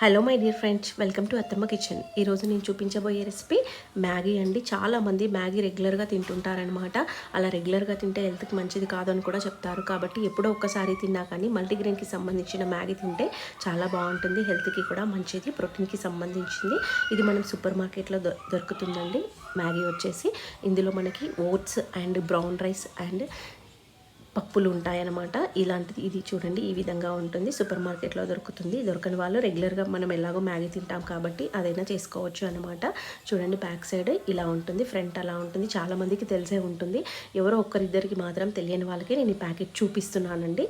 Hello my dear friends welcome to Attamma kitchen ఈరోజు నేను చూపించబోయే రెసిపీ మ్యాగీ అండి. చాలామంది మ్యాగీ రెగ్యులర్గా తింటుంటారనమాట అలా రెగ్యులర్గా తింటే హెల్త్కి మంచిది కాదని కూడా చెప్తారు. కాబట్టి ఎప్పుడో ఒక్కసారి తిన్నా కానీ మల్టీగ్రెయిన్కి సంబంధించిన మ్యాగీ తింటే చాలా బాగుంటుంది. హెల్త్కి కూడా మంచిది. ప్రోటీన్కి సంబంధించింది. ఇది మనం సూపర్ మార్కెట్లో దొ దొరుకుతుందండి. మ్యాగీ వచ్చేసి ఇందులో మనకి oats and brown rice and పప్పులు ఉంటాయన్నమాట ఇలాంటిది ఇది చూడండి ఈ విధంగా ఉంటుంది. సూపర్ మార్కెట్లో దొరుకుతుంది. దొరకని వాళ్ళు రెగ్యులర్గా మనం ఎలాగో మ్యాగీ తింటాం కాబట్టి అదైనా చేసుకోవచ్చు అనమాట చూడండి బ్యాక్ సైడ్ ఇలా ఉంటుంది ఫ్రంట్ అలా ఉంటుంది. చాలామందికి తెలిసే ఉంటుంది. ఎవరో ఒక్కరిద్దరికి మాత్రం తెలియని వాళ్ళకి నేను ఈ ప్యాకెట్ చూపిస్తున్నానండి.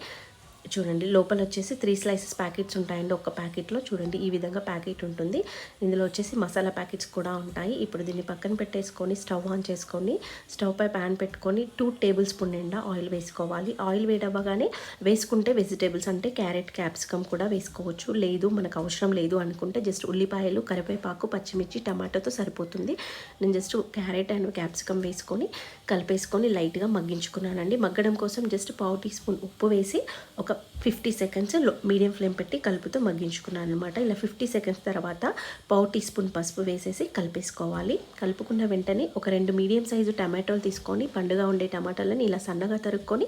చూడండి లోపల వచ్చేసి త్రీ స్లైసెస్ ప్యాకెట్స్ ఉంటాయండి ఒక ప్యాకెట్లో. చూడండి ఈ విధంగా ప్యాకెట్ ఉంటుంది. ఇందులో వచ్చేసి మసాలా ప్యాకెట్స్ కూడా ఉంటాయి. ఇప్పుడు దీన్ని పక్కన పెట్టేసుకొని స్టవ్ ఆన్ చేసుకొని స్టవ్ పై ప్యాన్ పెట్టుకొని టూ టేబుల్ స్పూన్ నిండా ఆయిల్ వేసుకోవాలి. ఆయిల్ వేడవ్వగానే వేసుకుంటే వెజిటేబుల్స్ అంటే క్యారెట్ క్యాప్సికమ్ కూడా వేసుకోవచ్చు. లేదు మనకు అవసరం లేదు అనుకుంటే జస్ట్ ఉల్లిపాయలు కరివేపాకు పచ్చిమిర్చి టమాటోతో సరిపోతుంది. నేను జస్ట్ క్యారెట్ అండ్ క్యాప్సికమ్ వేసుకొని కలిపేసుకొని లైట్గా మగ్గించుకున్నానండి. మగ్గడం కోసం జస్ట్ పావు టీ స్పూన్ ఉప్పు వేసి ఒక ఒక ఫిఫ్టీ సెకండ్స్ మీడియం ఫ్లేమ్ పెట్టి కలుపుతూ మగ్గించుకున్నాను అనమాట ఇలా ఫిఫ్టీ సెకండ్స్ తర్వాత పావు టీ స్పూన్ పసుపు వేసేసి కలిపేసుకోవాలి. కలుపుకున్న వెంటనే ఒక రెండు మీడియం సైజు టమాటోలు తీసుకొని పండుగ ఉండే టమాటాలని ఇలా సన్నగా తరుక్కొని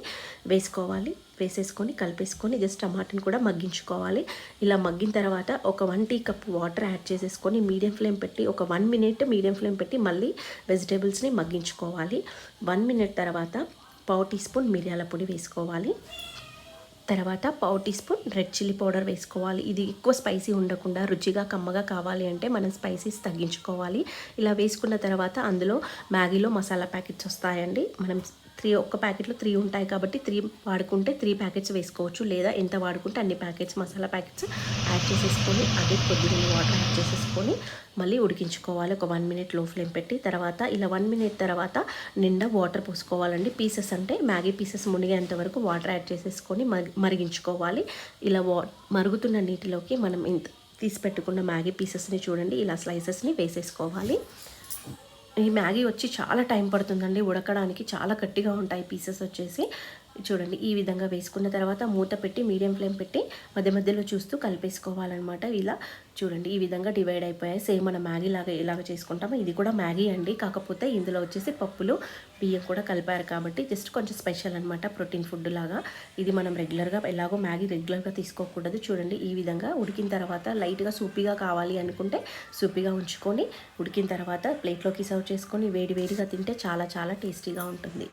వేసుకోవాలి. వేసేసుకొని కలిపేసుకొని జస్ట్ టమాటాని కూడా మగ్గించుకోవాలి. ఇలా మగ్గిన తర్వాత ఒక one tea cup water add చేసేసుకొని మీడియం ఫ్లేమ్ పెట్టి ఒక వన్ మినిట్ మీడియం ఫ్లేమ్ పెట్టి మళ్ళీ వెజిటేబుల్స్ని మగ్గించుకోవాలి. వన్ మినిట్ తర్వాత పావు టీ స్పూన్ మిరియాల పొడి వేసుకోవాలి. తర్వాత పావు teaspoon red chilli powder వేసుకోవాలి. ఇది ఎక్కువ స్పైసీ ఉండకుండా రుచిగా కమ్మగా కావాలి అంటే మనం స్పైసీస్ తగ్గించుకోవాలి. ఇలా వేసుకున్న తర్వాత అందులో మ్యాగీలో మసాలా ప్యాకెట్స్ వస్తాయండి. మనం త్రీ ఒక్క ప్యాకెట్లో త్రీ ఉంటాయి కాబట్టి త్రీ వాడుకుంటే త్రీ ప్యాకెట్స్ వేసుకోవచ్చు. లేదా ఎంత వాడుకుంటే అన్ని ప్యాకెట్స్ మసాలా ప్యాకెట్స్ యాడ్ చేసేసుకొని అదే కొద్దిగా వాటర్ యాడ్ చేసేసుకొని మళ్ళీ ఉడికించుకోవాలి. ఒక వన్ మినిట్లో ఫ్లేమ్ పెట్టి తర్వాత ఇలా వన్ మినిట్ తర్వాత నిండా వాటర్ పోసుకోవాలండి. పీసెస్ అంటే మ్యాగీ పీసెస్ మునిగేంత వరకు వాటర్ యాడ్ చేసేసుకొని మరిగించుకోవాలి. ఇలా వా మరుగుతున్న నీటిలోకి మనం ఇంత తీసి పెట్టుకున్న మ్యాగీ పీసెస్ని చూడండి. ఇలా స్లైసెస్ని వేసేసుకోవాలి. ఈ మ్యాగీ వచ్చి చాలా టైం పడుతుందండి ఉడకడానికి. చాలా గట్టిగా ఉంటాయి పీసెస్ వచ్చేసి. చూడండి ఈ విధంగా వేసుకున్న తర్వాత మూత పెట్టి మీడియం ఫ్లేమ్ పెట్టి మధ్య మధ్యలో చూస్తూ కలిపేసుకోవాలన్నమాట. ఇలా చూడండి ఈ విధంగా డివైడ్ అయిపోయాయి. సేమ్ మన మ్యాగీ లాగా ఎలాగ చేసుకుంటామో ఇది కూడా మ్యాగీ అండి. కాకపోతే ఇందులో వచ్చేసి పప్పులు బియ్యం కూడా కలిపారు కాబట్టి జస్ట్ కొంచెం స్పెషల్ అనమాట ప్రోటీన్ ఫుడ్ లాగా. ఇది మనం రెగ్యులర్గా ఎలాగో మ్యాగీ రెగ్యులర్గా తీసుకోకూడదు. చూడండి ఈ విధంగా ఉడికిన తర్వాత లైట్గా సూపీగా కావాలి అనుకుంటే సూపీగా ఉంచుకొని ఉడికిన తర్వాత ప్లేట్లోకి సర్వ్ చేసుకొని వేడి వేడిగా తింటే చాలా చాలా టేస్టీగా ఉంటుంది.